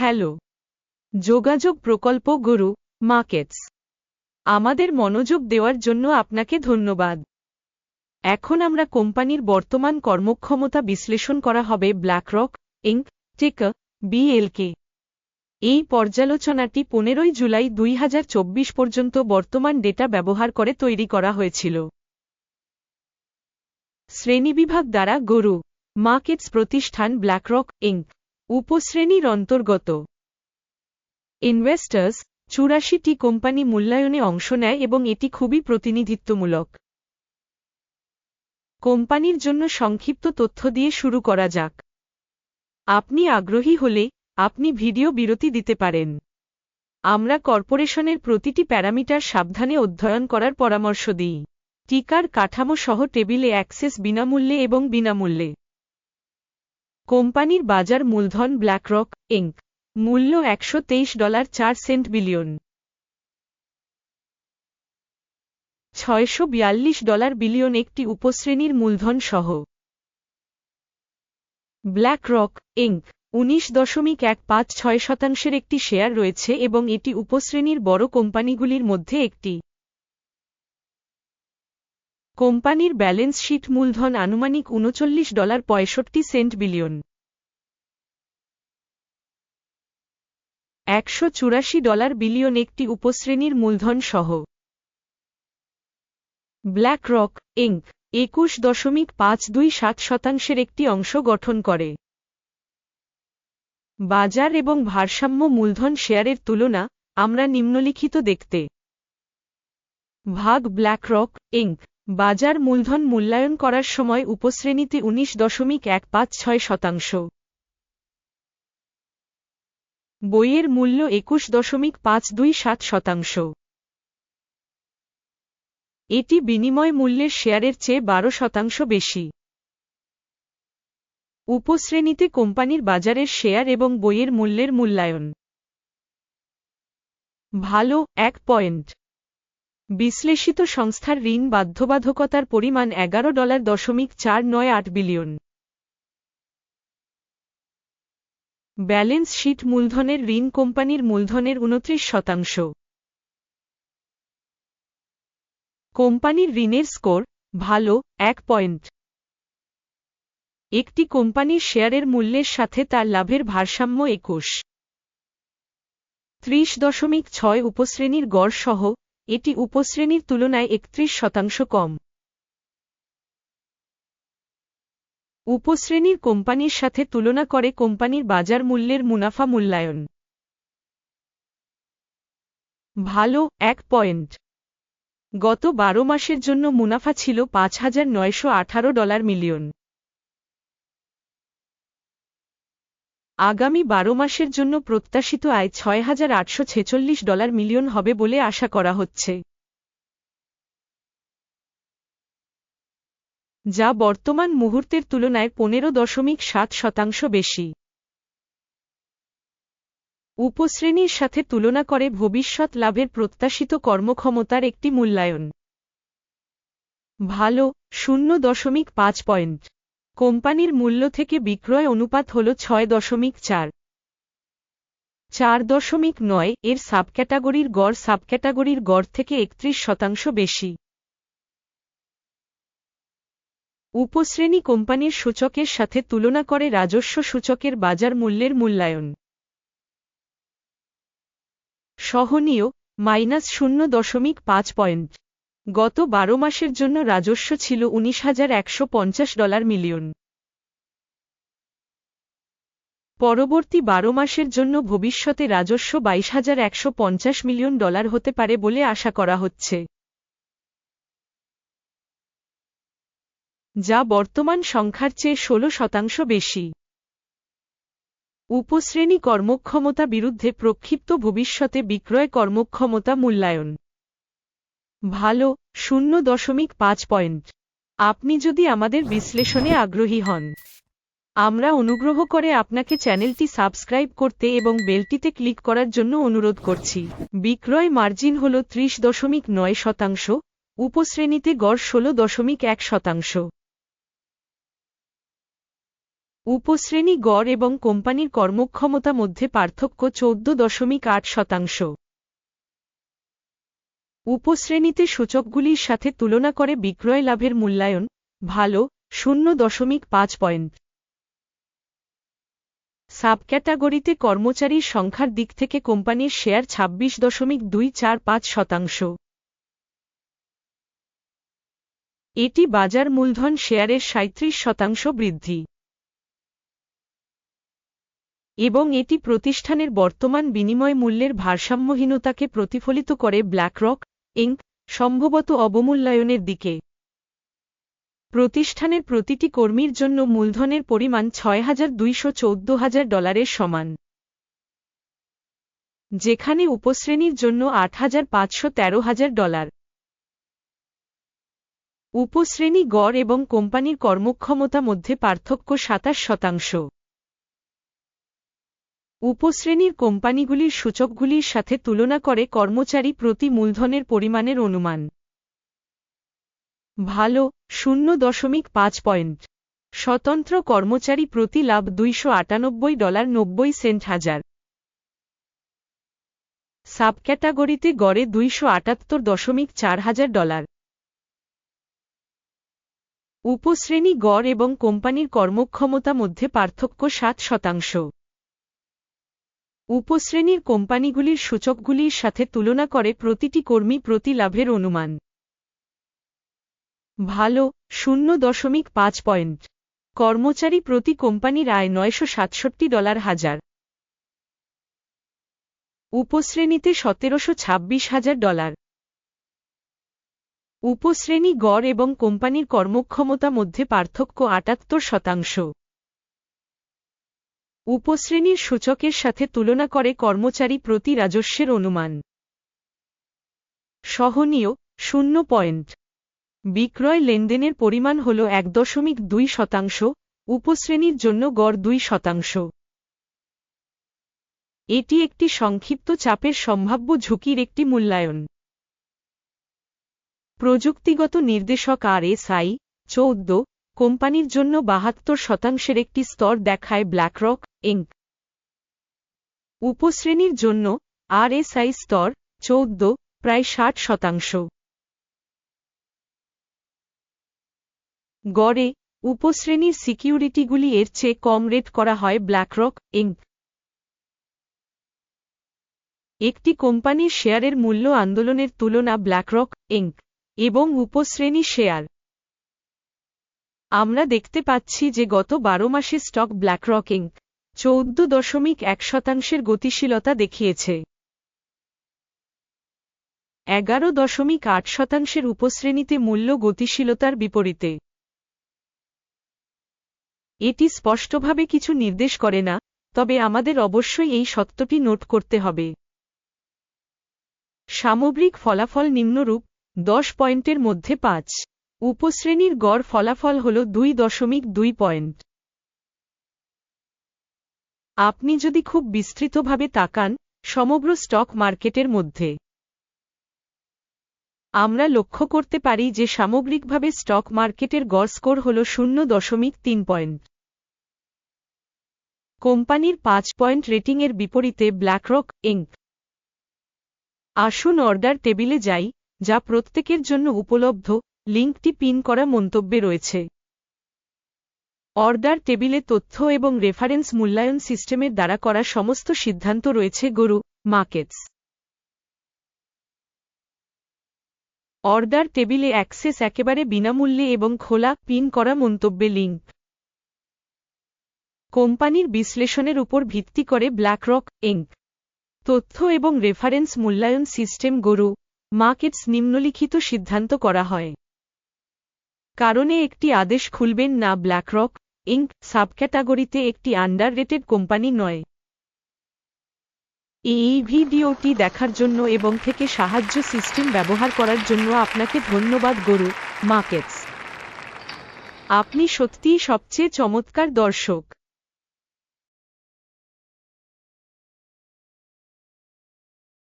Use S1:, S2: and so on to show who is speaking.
S1: Hello. যোগাযোগ প্রকল্প গুরু, markets. আমাদের মনোযোগ দেওয়ার জন্য আপনাকে ধন্যবাদ। এখন আমরা কোম্পানির বর্তমান কর্মক্ষমতা বিশ্লেষণ করা হবে ব্ল্যাকরক ইঙ্ক টিকার বিএলকে এই পর্যালোচনাটি পনেরোই জুলাই দুই হাজার চব্বিশ পর্যন্ত বর্তমান ডেটা ব্যবহার করে তৈরি করা হয়েছিল। শ্রেণীবিভাগ দ্বারা গরু, মার্কেটস প্রতিষ্ঠান ব্ল্যাকরক ইঙ্ক উপশ্রেণীর অন্তর্গত। ইনভেস্টার্স চুরাশিটি কোম্পানি মূল্যায়নে অংশ নেয় এবং এটি খুবই প্রতিনিধিত্বমূলক। কোম্পানির জন্য সংক্ষিপ্ত তথ্য দিয়ে শুরু করা যাক। আপনি আগ্রহী হলে আপনি ভিডিও বিরতি দিতে পারেন। আমরা কর্পোরেশনের প্রতিটি প্যারামিটার সাবধানে অধ্যয়ন করার পরামর্শ দিই। টিকার কাঠামো সহ টেবিলে অ্যাক্সেস বিনামূল্যে এবং বিনামূল্যে। কোম্পানির বাজার মূলধন ব্ল্যাকরক ইঙ্ক মূল্য একশো তেইশ ডলার চার সেন্ট বিলিয়ন। ছয়শো বিয়াল্লিশ ডলার বিলিয়ন একটি উপশ্রেণীর মূলধন সহ। ব্ল্যাক রক ইঙ্ক উনিশ দশমিক এক পাঁচ ছয় শতাংশের একটি শেয়ার রয়েছে এবং এটি উপশ্রেণীর বড় কোম্পানিগুলির মধ্যে একটি। কোম্পানির ব্যালেন্স শিট মূলধন আনুমানিক উনচল্লিশ ডলার পঁয়ষট্টি সেন্ট বিলিয়ন। একশো চুরাশি ডলার বিলিয়ন একটি উপশ্রেণীর মূলধন সহ ব্ল্যাক রক ইঙ্ক একুশ দশমিক পাঁচ দুই সাত শতাংশের একটি অংশ গঠন করে। বাজার এবং ভারসাম্য মূলধন শেয়ারের তুলনা আমরা নিম্নলিখিত দেখতে। ভাগ ব্ল্যাক রক ইঙ্ক বাজার মূলধন মূল্যায়ন করার সময় উপশ্রেণীতে উনিশ দশমিক এক পাঁচ ছয় শতাংশ। বইয়ের মূল্য একুশ দশমিক পাঁচ দুই সাত শতাংশ। এটি বিনিময় মূল্যের শেয়ারের চেয়ে বারো শতাংশ বেশি। উপশ্রেণীতে কোম্পানির বাজারের শেয়ার এবং বইয়ের মূল্যের মূল্যায়ন। ভালো, এক পয়েন্ট। বিশ্লেষিত সংস্থার ঋণ বাধ্যবাধকতার পরিমাণ এগারো ডলার দশমিক চার নয় আট বিলিয়ন। ব্যালেন্স শিট মূলধনের ঋণ কোম্পানির মূলধনের উনত্রিশ শতাংশ। কোম্পানির ঋণের স্কোর ভালো, এক পয়েন্ট। একটি কোম্পানির শেয়ারের মূল্যের সাথে তার লাভের ভারসাম্য একুশ। ত্রিশ দশমিক ছয় উপশ্রেণীর গড় সহ এটি উপশ্রেণীর তুলনায় একত্রিশ শতাংশ কম। উপশ্রেণীর কোম্পানির সাথে তুলনা করে কোম্পানির বাজার মূল্যের মুনাফা মূল্যায়ন। ভালো, এক পয়েন্ট। গত বারো মাসের জন্য মুনাফা ছিল পাঁচ হাজার নয়শো আঠারো ডলার মিলিয়ন। আগামী বারো মাসের জন্য প্রত্যাশিত আয় ছয় হাজার আটশো ছেচল্লিশ ডলার মিলিয়ন হবে বলে আশা করা হচ্ছে। যা বর্তমান মুহূর্তের তুলনায় পনেরো দশমিক সাত শতাংশ বেশি। উপশ্রেণীর সাথে তুলনা করে ভবিষ্যৎ লাভের প্রত্যাশিত কর্মক্ষমতার একটি মূল্যায়ন। ভালো, শূন্য দশমিক পাঁচ পয়েন্ট। কোম্পানির মূল্য থেকে বিক্রয় অনুপাত হল ছয় দশমিক চার। চার দশমিক নয় এর সাবক্যাটাগরির গড় সাবক্যাটাগরির গড় থেকে একত্রিশ শতাংশ বেশি। উপশ্রেণী কোম্পানির সূচকের সাথে তুলনা করে রাজস্ব সূচকের বাজার মূল্যের মূল্যায়ন। সহনীয়, মাইনাস শূন্য দশমিক পাঁচ পয়েন্ট। গত বারো মাসের জন্য রাজস্ব ছিল উনিশ হাজার একশো পঞ্চাশ ডলার মিলিয়ন। পরবর্তী বারো মাসের জন্য ভবিষ্যতে রাজস্ব বাইশ হাজার একশো পঞ্চাশ মিলিয়ন ডলার হতে পারে বলে আশা করা হচ্ছে। যা বর্তমান সংখ্যার চেয়ে ষোলো শতাংশ বেশি। উপশ্রেণী কর্মক্ষমতা বিরুদ্ধে প্রক্ষিপ্ত ভবিষ্যতে বিক্রয় কর্মক্ষমতা মূল্যায়ন। ভালো, শূন্য দশমিক পাঁচ পয়েন্ট। আপনি যদি আমাদের বিশ্লেষণে আগ্রহী হন। আমরা অনুগ্রহ করে আপনাকে চ্যানেলটি সাবস্ক্রাইব করতে এবং বেলটিতে ক্লিক করার জন্য অনুরোধ করছি। বিক্রয় মার্জিন হল ত্রিশ দশমিক নয় শতাংশ, উপশ্রেণীতে গড় ষোলো দশমিক এক শতাংশ। উপশ্রেণী গড় এবং কোম্পানির কর্মক্ষমতা মধ্যে পার্থক্য চৌদ্দ দশমিক আট শতাংশ। উপশ্রেণীতে সূচকগুলির সাথে তুলনা করে বিক্রয় লাভের মূল্যায়ন, ভালো, শূন্য দশমিক পাঁচ পয়েন্ট। সাবক্যাটাগরিতে কর্মচারীর সংখ্যার দিক থেকে কোম্পানির শেয়ার ছাব্বিশ দশমিক দুই চার পাঁচ শতাংশ। এটি বাজার মূলধন শেয়ারের সাঁত্রিশ শতাংশ বৃদ্ধি। এবং এটি প্রতিষ্ঠানের বর্তমান বিনিময় মূল্যের ভারসাম্যহীনতাকে প্রতিফলিত করে ব্ল্যাকরক ইঙ্ক, সম্ভবত অবমূল্যায়নের দিকে। প্রতিষ্ঠানের প্রতিটি কর্মীর জন্য মূলধনের পরিমাণ ছয় হাজার দুইশো চৌদ্দ হাজার ডলারের সমান। যেখানে উপশ্রেণীর জন্য আট হাজার পাঁচশো তেরো হাজার ডলার। উপশ্রেণী গড় এবং কোম্পানির কর্মক্ষমতা মধ্যে পার্থক্য সাতাশ শতাংশ। উপশ্রেণীর কোম্পানিগুলির সূচকগুলির সাথে তুলনা করে কর্মচারী প্রতি মূলধনের পরিমাণের অনুমান। ভালো, শূন্য দশমিক পাঁচ পয়েন্ট। স্বতন্ত্র কর্মচারী প্রতি লাভ দুইশো আটানব্বই ডলার নব্বই সেন্ট হাজার। সাবক্যাটাগরিতে গড়ে দুইশো আটাত্তর দশমিক চার হাজার ডলার। উপশ্রেণী গড় এবং কোম্পানির কর্মক্ষমতা মধ্যে পার্থক্য সাত শতাংশ। উপশ্রেণীর কোম্পানিগুলির সূচকগুলির সাথে তুলনা করে প্রতিটি কর্মী প্রতি লাভের অনুমান। ভালো, শূন্য দশমিক পাঁচ পয়েন্ট। কর্মচারী প্রতি কোম্পানির আয় নয়শো সাতষট্টি ডলার হাজার। উপশ্রেণীতে সতেরোশো ছাব্বিশ হাজার ডলার। উপশ্রেণী গড় এবং কোম্পানির কর্মক্ষমতা মধ্যে পার্থক্য আটাত্তর শতাংশ। উপশ্রেণীর সূচকের সাথে তুলনা করে কর্মচারী প্রতি রাজস্বের অনুমান। সহনীয়, শূন্য পয়েন্ট। বিক্রয় লেনদেনের পরিমাণ হল এক দশমিক দুই শতাংশ, উপশ্রেণীর জন্য গড় দুই শতাংশ। এটি একটি সংক্ষিপ্ত চাপের সম্ভাব্য ঝুঁকির একটি মূল্যায়ন। প্রযুক্তিগত নির্দেশক আর এস আই চৌদ্দ, কোম্পানির জন্য বাহাত্তর শতাংশের একটি স্তর দেখায় ব্ল্যাকরক ইঙ্ক। উপশ্রেণীর জন্য আর এস আই স্তর চৌদ্দ, প্রায় ষাট শতাংশ। গড়ে উপশ্রেণীর সিকিউরিটিগুলি এর চেয়ে কম রেট করা হয় ব্ল্যাকরক ইঙ্ক একটি কোম্পানির শেয়ারের মূল্য আন্দোলনের তুলনা ব্ল্যাকরক ইঙ্ক এবং উপশ্রেণী শেয়ার। আমরা দেখতে পাচ্ছি যে গত বারো মাসে স্টক ব্ল্যাকরক ইঙ্ক চৌদ্দ দশমিক এক শতাংশের গতিশীলতা দেখিয়েছে। এগারো দশমিক আট শতাংশের উপশ্রেণীতে মূল্য গতিশীলতার বিপরীতে। এটি স্পষ্টভাবে কিছু নির্দেশ করে না, তবে আমাদের অবশ্যই এই সত্যটি নোট করতে হবে। সামগ্রিক ফলাফল নিম্নরূপ, দশ পয়েন্টের মধ্যে পাঁচ। উপশ্রেণীর গড় ফলাফল হল দুই দশমিক দুই পয়েন্ট। আপনি যদি খুব বিস্তৃতভাবে তাকান সমগ্র স্টক মার্কেটের মধ্যে। আমরা লক্ষ্য করতে পারি যে সামগ্রিকভাবে স্টক মার্কেটের গড় স্কোর হল শূন্য দশমিক তিন পয়েন্ট। কোম্পানির পাঁচ পয়েন্ট রেটিংয়ের বিপরীতে ব্ল্যাকরক ইঙ্ক আসুন অর্ডার টেবিলে যাই, যা প্রত্যেকের জন্য উপলব্ধ, লিঙ্কটি পিন করা মন্তব্যে রয়েছে। অর্ডার টেবিলে তথ্য এবং রেফারেন্স মূল্যায়ন সিস্টেমের দ্বারা করা সমস্ত সিদ্ধান্ত রয়েছে, গরু মার্কেটস অর্ডার টেবিলে অ্যাক্সেস একেবারে বিনামূল্যে এবং খোলা, পিন করা মন্তব্যে লিঙ্ক। কোম্পানির বিশ্লেষণের উপর ভিত্তি করে ব্ল্যাকরক ইঙ্ক তথ্য এবং রেফারেন্স মূল্যায়ন সিস্টেম, গরু মার্কেটস নিম্নলিখিত সিদ্ধান্ত করা হয়। কারণে একটি আদেশ খুলবেন না ব্ল্যাকরক ইঙ্ক সাবক্যাটাগরিতে একটি আন্ডার রেটেড কোম্পানি নয়। এই ভিডিওটি দেখার জন্য এবং থেকে সাহায্য সিস্টেম ব্যবহার করার জন্য আপনাকে ধন্যবাদ, গরু মার্কেটস আপনি সত্যিই সবচেয়ে চমৎকার দর্শক।